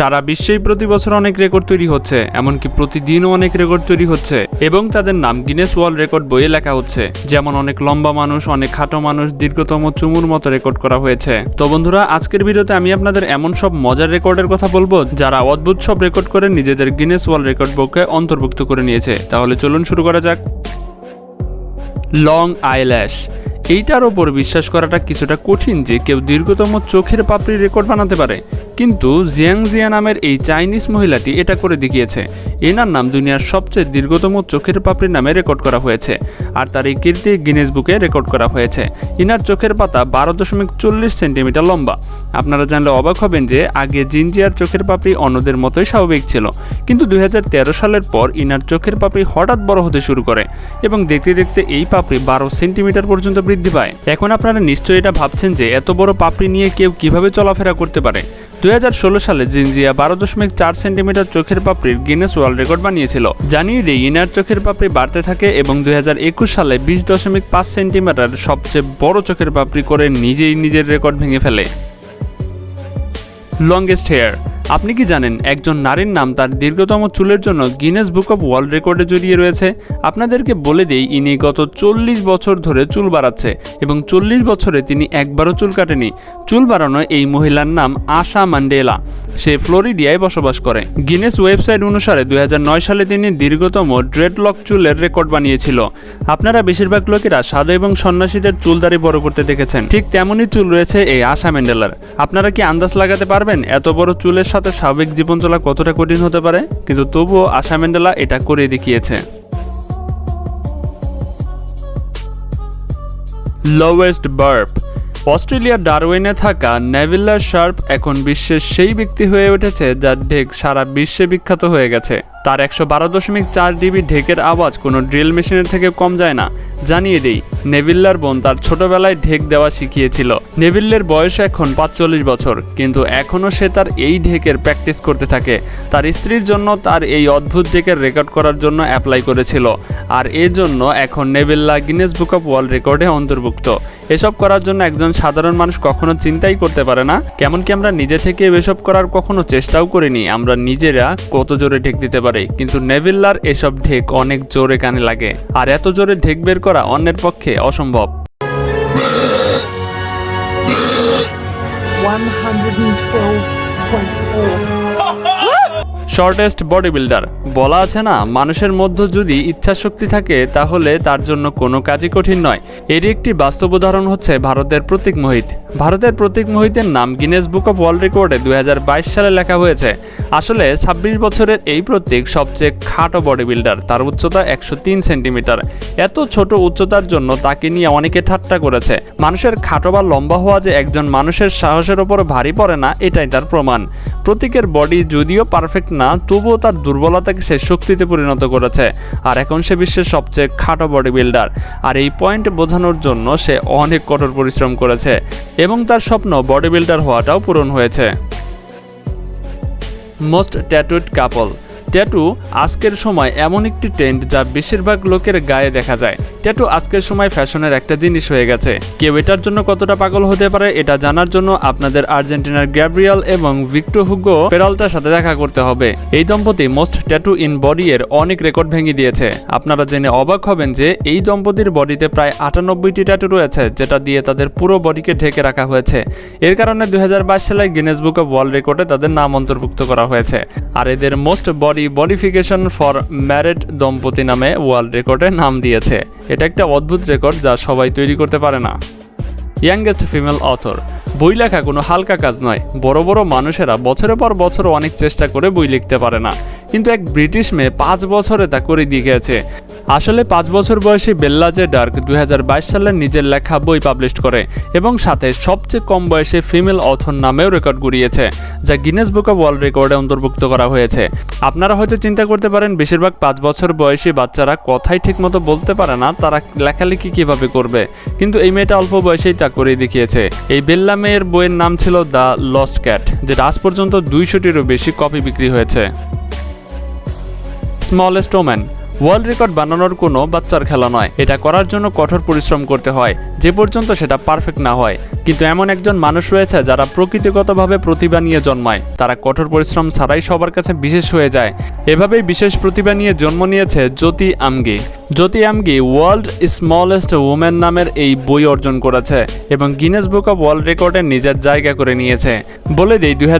সারা বিশ্বেই প্রতি বছর অনেক রেকর্ড তৈরি হচ্ছে, এমনকি প্রতিদিনও অনেক রেকর্ড তৈরি হচ্ছে এবং তাদের নাম গিনেস ওয়ার্ল্ড রেকর্ড বইয়ে লেখা হচ্ছে। যেমন অনেক লম্বা মানুষ, অনেক খাটো মানুষ, দীর্ঘতম চুমুর মতো রেকর্ড করা হয়েছে। তো বন্ধুরা, আজকের ভিডিওতে আমি আপনাদের এমন সব মজার রেকর্ডের কথা বলব যারা অদ্ভুত সব রেকর্ড করে নিজেদের গিনেস ওয়ার্ল্ড রেকর্ড বুকে অন্তর্ভুক্ত করে নিয়েছে। তাহলে চলুন শুরু করা যাক। লং আইল্যাশ এইটার ওপর বিশ্বাস করাটা কিছুটা কঠিন যে কেউ দীর্ঘতম চোখের পাপড়ি রেকর্ড বানাতে পারে। কিন্তু জিয়াং জিয়া নামের এই চাইনিজ মহিলাটি এটা করে দেখিয়েছে। এনার নাম দুনিয়ার সবচেয়ে দীর্ঘতম চোখের পাপড়ি নামে রেকর্ড করা হয়েছে। আর তার এই কীর্তি গিনেস বুকে রেকর্ড করা হয়েছে। ইনার চোখের পাতা বারো দশমিক চল্লিশ সেন্টিমিটার লম্বা। আপনারা জানলে অবাক হবেন যে আগে জিনজিয়ার চোখের পাপড়ি অন্যদের মতোই স্বাভাবিক ছিল। কিন্তু দুই হাজার তেরো সালের পর ইনার চোখের পাপড়ি হঠাৎ বড় হতে শুরু করে। এবং দেখতে দেখতে এই পাপড়ি বারো সেন্টিমিটার পর্যন্ত বৃদ্ধি পায়। এখন আপনারা নিশ্চয়ই এটা ভাবছেন যে এত বড় পাপড়ি নিয়ে কেউ কীভাবে চলাফেরা করতে পারে। দু হাজার ষোলো সালে জিনজিয়া বারো দশমিক চার সেন্টিমিটার চোখের পাপড়ির গিনেস ওয়ার্ল্ড রেকর্ড বানিয়েছিল। জানিয়ে দিই, ইনার চোখের পাপড়ি বাড়তে থাকে এবং দুই হাজার একুশ সালে বিশ দশমিক পাঁচ সেন্টিমিটার সবচেয়ে বড় চোখের পাপড়ি করে নিজেই নিজের রেকর্ড ভেঙে ফেলে। লংগেস্ট হেয়ার আপনি কি জানেন, একজন নারীর নাম তার দীর্ঘতম চুলের জন্য গিনেস বুক অফ ওয়ার্ল্ড রেকর্ডে জড়িয়ে রয়েছে। আপনাদেরকে বলে দেই, ইনি গত চল্লিশ বছর ধরে চুল বাড়াচ্ছে এবং চল্লিশ বছরে তিনি একবারও চুল কাটেনি। চুল বাড়ানো এই মহিলার নাম আশা মান্ডেলা। সে ফ্লোরিডিয়ায় বসবাস করে। গিনেস ওয়েবসাইট অনুসারে দু হাজার নয় সালে তিনি দীর্ঘতম ড্রেডলক চুলের রেকর্ড বানিয়েছিল। আপনারা বেশিরভাগ লোকেরা সাদা এবং সন্ন্যাসীদের চুল দাড়ি বড় করতে দেখেছেন। ঠিক তেমনই চুল রয়েছে এই আশা ম্যান্ডেলার আপনারা কি আন্দাজ লাগাতে পারবেন এত বড় চুলের সাথে স্বাভাবিক জীবন চলা কতটা কঠিন হতে পারে? কিন্তু তবুও আশা ম্যান্ডেলা এটা করে দেখিয়েছে। লোয়েস্ট বার্প অস্ট্রেলিয়ার ডারউইনে থাকা নেভিল্লা শার্প এখন বিশ্বের সেই ব্যক্তি হয়ে উঠেছে যার ঢেক সারা বিশ্বে বিখ্যাত হয়ে গেছে। তার একশো বারো দশমিক চার ডিবি ঢেকের আওয়াজ কোনো ড্রিল মেশিনের থেকে কম যায় না। জানিয়ে দেই নেভিল্লার বোন তার ছোটবেলায় ঢেক দেওয়া শিখিয়েছিল। নেভিল্লের বয়স এখন পাঁচচল্লিশ বছর, কিন্তু এখনও সে তার এই ঢেকের প্র্যাকটিস করতে থাকে। তার স্ত্রীর জন্য তার এই অদ্ভুত ঢেকের রেকর্ড করার জন্য অ্যাপ্লাই করেছিল। আর এর জন্য এখন নেভিল্লা গিনেস বুক অফ ওয়ার্ল্ড রেকর্ডে অন্তর্ভুক্ত। এসব করার জন্য একজন সাধারণ মানুষ কখনো চিন্তাই করতে পারে না। কেমন কি আমরা নিজে থেকে এসব করার কখনো চেষ্টাও করিনি। আমরা নিজেরা কত জোরে ঢেক দিতে পারি, কিন্তু নেভিল্লার এসব ঢেক অনেক জোরে কানে লাগে। আর এত জোরে ঢেক বের করা অন্যের পক্ষে অসম্ভব। 112.4. শর্টেস্ট বডি বিল্ডার বলা আছে না, মানুষের মধ্যে যদি ইচ্ছাশক্তি থাকে, তাহলে তার জন্য কোনো কাজই কঠিন নয়। এরই একটি বাস্তব উদাহরণ হচ্ছে ভারতের প্রতীক মোহিত। ভারতের প্রতীক মোহিতের নাম গিনেস বুক অফ ওয়ার্ল্ড রেকর্ডে দু হাজার বাইশ সালে লেখা হয়েছে। আসলে ছাব্বিশ বছরের এই প্রতীক সবচেয়ে খাটো বডি বিল্ডার তার উচ্চতা একশো তিন সেন্টিমিটার। এত ছোট উচ্চতার জন্য তাকে নিয়ে অনেকে ঠাট্টা করেছে। মানুষের খাটো বা লম্বা হওয়া যে একজন মানুষের সাহসের ওপর ভারী পড়ে না, এটাই তার প্রমাণ। প্রতীকের বডি যদিও পারফেক্ট না, তবুও তার দুর্বলতাকে সে শক্তিতে পরিণত করেছে। আর এখন সে বিশ্বের সবচেয়ে খাটো বডি বিল্ডার আর এই পয়েন্ট বোঝানোর জন্য সে অনেক কঠোর পরিশ্রম করেছে এবং তার স্বপ্ন বডি বিল্ডার হওয়াটাও পূরণ হয়েছে। মোস্ট ট্যাটুড কাপল ট্যাটু আজকের সময় এমন একটি ট্রেন্ড যা বেশিরভাগ লোকের গায়ে দেখা যায়। ট্যাটু আজকের সময় ফ্যাশনের একটা জিনিস হয়ে গেছে। কেউ এটার জন্য কতটা পাগল হতে পারে এটা জানার জন্য আপনাদের আর্জেন্টিনার গ্যাব্রিয়াল এবং ভিক্টো হুগো পেরালটার সাথে দেখা করতে হবে। এই দম্পতি মোস্ট ট্যাটু ইন বডি এর অনেক রেকর্ড ভেঙে দিয়েছে। আপনারা জেনে অবাক হবেন যে এই দম্পতির বডিতে প্রায় আটানব্বইটি ট্যাটু রয়েছে, যেটা দিয়ে তাদের পুরো বডিকে ঢেকে রাখা হয়েছে। এর কারণে দুই হাজার বাইশ সালে গিনেস বুক অফ ওয়ার্ল্ড রেকর্ডে তাদের নাম অন্তর্ভুক্ত করা হয়েছে। আর এদের most body bodification for married দম্পতি নামে ওয়ার্ল্ড রেকর্ডে নাম দিয়েছে। এটা একটা অদ্ভুত রেকর্ড যা সবাই তৈরি করতে পারে না। ইয়াংগেস্ট ফিমেল অথর বই লেখা কোনো হালকা কাজ নয়। বড় বড় মানুষেরা বছরের পর বছর অনেক চেষ্টা করে বই লিখতে পারে না। কিন্তু এক ব্রিটিশ মেয়ে পাঁচ বছরে তা করে দিয়ে গেছে আসলে পাঁচ বছর বয়সী বেল্লা জে ডার্ক দুই সালে নিজের লেখা বই পাবলিশ করে এবং সাথে সবচেয়ে কম বয়সে ফিমেল অথর নামেও রেকর্ড গড়িয়েছে, যা গিনেস বুক অফ ওয়ার্ল্ড রেকর্ডে অন্তর্ভুক্ত করা হয়েছে। আপনারা হয়তো চিন্তা করতে পারেন, বেশিরভাগ পাঁচ বছর বয়সী বাচ্চারা কথাই ঠিকমতো বলতে পারে না, তারা লেখালেখি কীভাবে করবে? কিন্তু এই মেয়েটা অল্প বয়সেই তা করে দেখিয়েছে। এই বেল্লা মেয়ের বইয়ের নাম ছিল দ্য লস্ট ক্যাট, যেটা আজ পর্যন্ত দুইশোটিরও বেশি কপি বিক্রি হয়েছে। স্মলেস্ট ওম্যান ওয়ার্ল্ড রেকর্ড বানানোর কোনো বাচ্চার খেলা নয়। এটা করার জন্য কঠোর পরিশ্রম করতে হয়। যে পর্যন্ত সেটা পারফেক্ট না হয়। কিন্তু এমন একজন মানুষ রয়েছে যারা প্রকৃতিগতভাবে প্রতিভা নিয়ে জন্মায়। তারা কঠোর পরিশ্রম ছাড়াই সবার কাছে বিশেষ হয়ে যায়। এভাবেই বিশেষ প্রতিভা নিয়ে জন্ম নিয়েছে Jyoti Amge. Jyoti Amge world smallest women নামের এই বই অর্জন করেছে এবং গিনেস বুক অফ ওয়ার্ল্ড রেকর্ডে নিজের জায়গা করে নিয়েছে। বলে দিই, দুই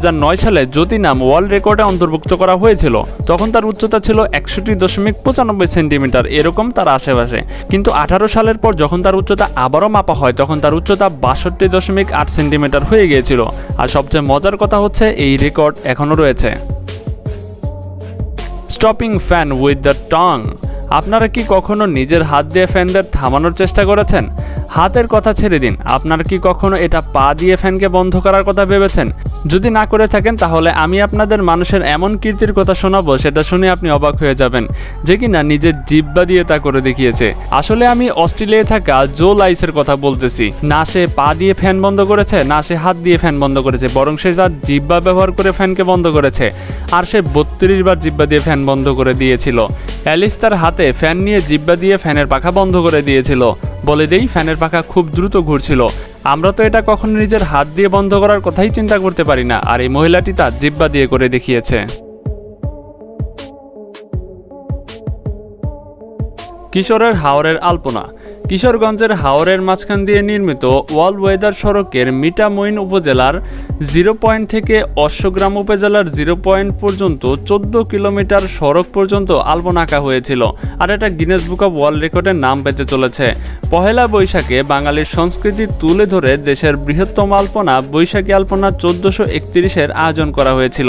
সালে জ্যোতি নাম ওয়ার্ল্ড রেকর্ডে অন্তর্ভুক্ত করা হয়েছিল। তখন তার উচ্চতা ছিল একষট্টি দশমিক পঁচানব্বই সেন্টিমিটার, এরকম তার আশেপাশে। কিন্তু আঠারো সালের পর যখন তার উচ্চতা আবারও মাপা হয়, তখন তার উচ্চতা বাষট্টি দশমিক আট সেন্টিমিটার হয়ে গিয়েছিল। আর সবচেয়ে মজার কথা হচ্ছে, এই রেকর্ড এখনও রয়েছে। স্টপিং ফ্যান উইথ দ্য টং আপনারা কি কখনো নিজের হাত দিয়ে ফ্যানদের থামানোর চেষ্টা করেছেন? হাতের কথা ছেড়ে দিন। আপনার কি কখনো এটা পা দিয়ে ফ্যানকে বন্ধ করার কথা ভেবেছেন? যদি না করে থাকেন, তাহলে আমি আপনাদের মানুষের এমন কীর্তির কথা শোনাবো, সেটা শুনে আপনি অবাক হয়ে যাবেন যে কিনা নিজের জিব্বা দিয়ে তা করে দেখিয়েছে। আসলে আমি অস্ট্রেলিয়ায় থাকা জো লাইসের কথা বলতেছি। না সে পা দিয়ে ফ্যান বন্ধ করেছে, না সে হাত দিয়ে ফ্যান বন্ধ করেছে, বরং সে তার জিব্বা ব্যবহার করে ফ্যানকে বন্ধ করেছে। আর সে বত্রিশ বার জিব্বা দিয়ে ফ্যান বন্ধ করে দিয়েছিল। অ্যালিস তার হাতে ফ্যান নিয়ে জিব্বা দিয়ে ফ্যানের পাখা বন্ধ করে দিয়েছিল। বলে দেই, ফ্যানের পাখা খুব দ্রুত ঘুরছিল। আমরা তো এটা কখনো নিজের হাত দিয়ে বন্ধ করার কথাই চিন্তা করতে পারি না, আর এই মহিলাটি তা জিব্বা দিয়ে করে দেখিয়েছে। কিশোরের হাওরের আলপনা। কিশোরগঞ্জের হাওরের মাঝখান দিয়ে নির্মিত ওয়াল ওয়েদার সড়কের মিটামইন উপজেলার জিরো পয়েন্ট থেকে অশ্বগ্রাম উপজেলার জিরো পয়েন্ট পর্যন্ত চোদ্দ কিলোমিটার সড়ক পর্যন্ত আলপনা আঁকা হয়েছিল, আর এটা গিনেস বুক অফ ওয়ার্ল্ড রেকর্ডের নাম পেতে চলেছে। পহেলা বৈশাখে বাঙালির সংস্কৃতি তুলে ধরে দেশের বৃহত্তম আলপনা বৈশাখী আলপনা চোদ্দশো একত্রিশের আয়োজন করা হয়েছিল।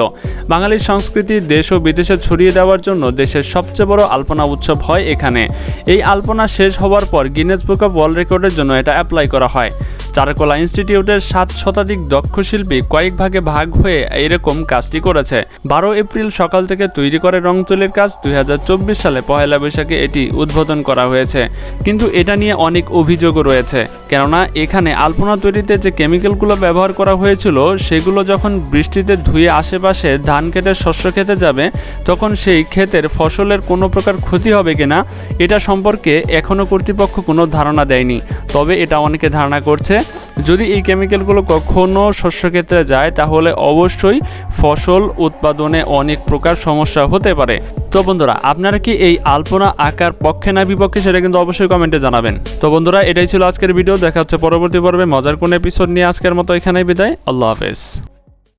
বাঙালির সংস্কৃতি দেশ ও বিদেশে ছড়িয়ে দেওয়ার জন্য দেশের সবচেয়ে বড় আলপনা উৎসব হয় এখানে। এই আলপনা শেষ হওয়ার পর গিনেস বুক অফ ওয়ার্ল্ড রেকর্ডের জন্য এটা অ্যাপ্লাই করা হয়। চারকলা ইনস্টিটিউটের সাত শতাধিক দক্ষ শিল্পী কয়েক ভাগে ভাগ হয়ে এরকম কাজটি করেছে। বারো এপ্রিল সকাল থেকে তৈরি করে রং তুলির কাজ দুই সালে পহেলা বৈশাখে এটি উদ্বোধন করা হয়েছে। কিন্তু এটা নিয়ে অনেক অভিযোগও রয়েছে। কেননা এখানে আলপনা তৈরিতে যে কেমিক্যালগুলো ব্যবহার করা হয়েছিল, সেগুলো যখন বৃষ্টিতে ধুয়ে আশেপাশে ধান কেটে শস্য খেতে যাবে, তখন সেই ক্ষেতের ফসলের কোনো প্রকার ক্ষতি হবে কিনা, এটা সম্পর্কে এখনও কর্তৃপক্ষ কোনো ধারণা দেয়নি। তবে এটা অনেকে ধারণা করছে, যদি এই কেমিক্যালগুলো কখনো শস্য ক্ষেত্রে যায়, তাহলে অবশ্যই ফসল উৎপাদনে অনেক প্রকার সমস্যা হতে পারে। তো বন্ধুরা, আপনারা কি এই আলপনা আঁকার পক্ষে না বিপক্ষে সেটা কিন্তু অবশ্যই কমেন্টে জানাবেন। তো বন্ধুরা, এটাই ছিল আজকের ভিডিও। দেখা হচ্ছে পরবর্তী পর্বে। মজার কোন এপিসোড নিয়ে আজকের মতো এখানেই বিদায়। আল্লাহ হাফেজ।